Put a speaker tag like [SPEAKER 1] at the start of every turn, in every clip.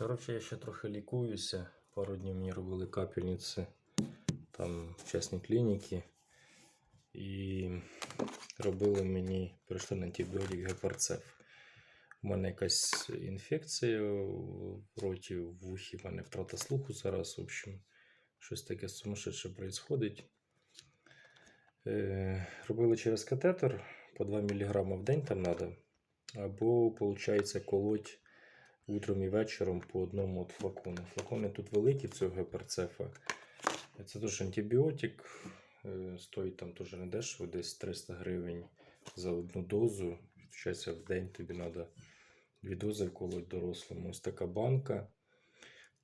[SPEAKER 1] Коротше, я ще трохи лікуюся. Пару днів мені робили капельниці там в частній клініці. І робили мені, перейшли на антибіотик гепарцеф. У мене якась інфекція в роті, в вухі, в мене втрата слуху зараз. В общем, щось таке сумасшедше відбувається. Е, робили через катетер по 2 мг в день там треба. Або, виходить, колоть утром і вечором по одному от флакону. Флакони тут великі цього геперцефа. Це теж антибіотик. е, Стоїть там теж не дешево, десь 300 гривень за одну дозу. Вчаться в день тобі треба дві дози вколоть дорослому. Ось така банка.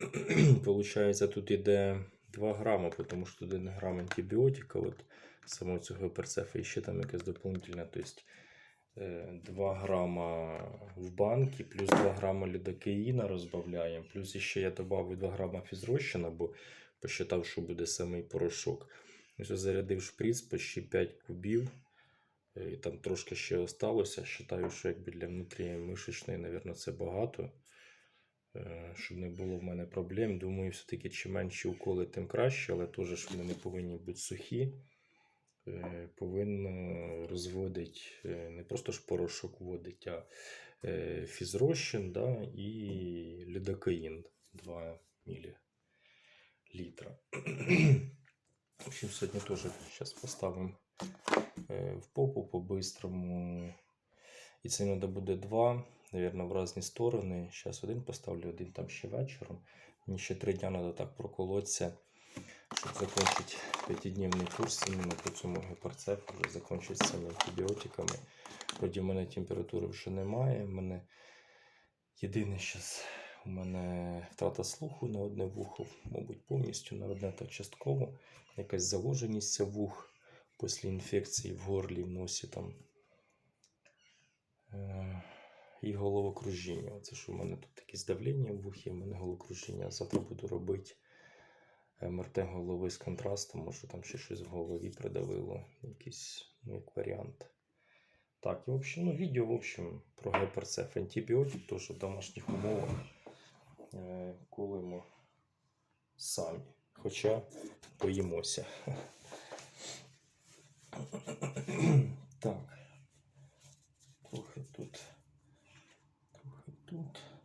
[SPEAKER 1] Получається, тут іде 2 грама, тому що тут 1 грам антибіотика, от самого цього геперцефа, і ще там якась доповнительна. Тобто 2 грама в банки, плюс 2 грама лідокаїна розбавляємо, плюс ще я додав 2 грама фізрозчина, бо посчитав, що буде самий порошок. Ось зарядив шприц почти 5 кубів. е, І там трошки ще осталося. Считаю, що якби для внутрімишечної, мабуть, це багато. Е, Щоб не було в мене проблем. Думаю, все-таки чим менші уколи, тим краще, але теж вони не повинні бути сухі. Е, Повинно розводити е, не просто ж порошок вводить, а е, фізрозчин да, і лідокаїн 2 мл. В общем, сьогодні теж зараз поставимо е, в попу по-бистрому. І це треба буде два, мабуть, в різні сторони. Зараз один поставлю, один там ще вечором. Мені ще три дня треба так проколотися, щоб закінчити п'ятидневний курс іменно по цьому гепарцефу, вже закінчити з цими антибіотиками. Вроді в мене температури вже немає. В мене єдине зараз у мене втрата слуху на одне вухо, мабуть, повністю на одне та частково. Якась заложеність вух після інфекції в горлі, в носі там. Е, І головокружіння. Це що в мене тут якесь давлення в вухі, в мене головокружіння. Завтра буду робити МРТ голови з контрастом, може там ще щось в голові придавило, якийсь ну, як варіант. Так, і в общем, ну, відео, в общем, про геперцеф антибіотик, теж в домашніх умовах е, колимо самі. Хоча боїмося. Так. Трохи тут. Трохи тут.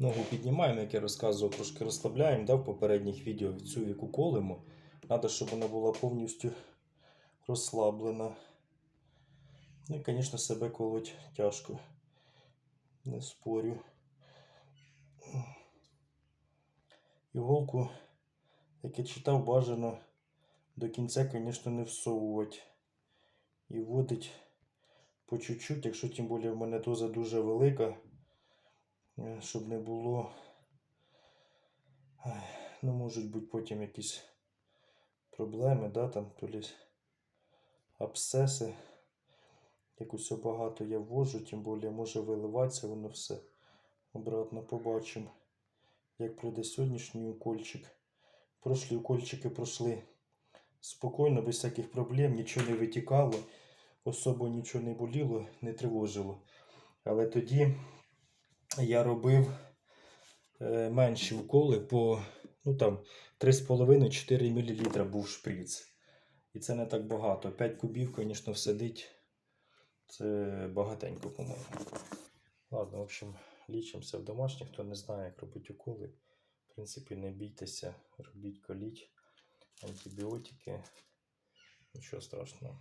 [SPEAKER 1] Ногу піднімаємо, як я розказував, трошки розслабляємо, да, в попередніх відео від цю віку колимо. Треба, щоб вона була повністю розслаблена. Ну і, звісно, себе колоть тяжко. Не спорю. Іголку, як я читав, бажано до кінця, звісно, не всовувати. І вводить по чуть-чуть, якщо тим більше в мене доза дуже велика, щоб не було. Ну, можуть бути потім якісь проблеми, да, там лі абсцеси. Якось багато я ввожу, тим більше може виливатися воно все. Обратно побачимо, як пройде сьогоднішній укольчик. Прошлі укольчики пройшли спокійно, без всяких проблем, нічого не витікало, особо нічого не боліло, не тривожило. Але тоді я робив е, менші уколи по ну, там, 3,5-4 мл був шприц. І це не так багато. 5 кубів, звісно, всадить. Це багатенько, по-моєму. Ладно, в общем, лічимося в домашніх. Хто не знає, як робити уколи. В принципі, не бійтеся, робіть коліть антибіотики. Нічого страшного.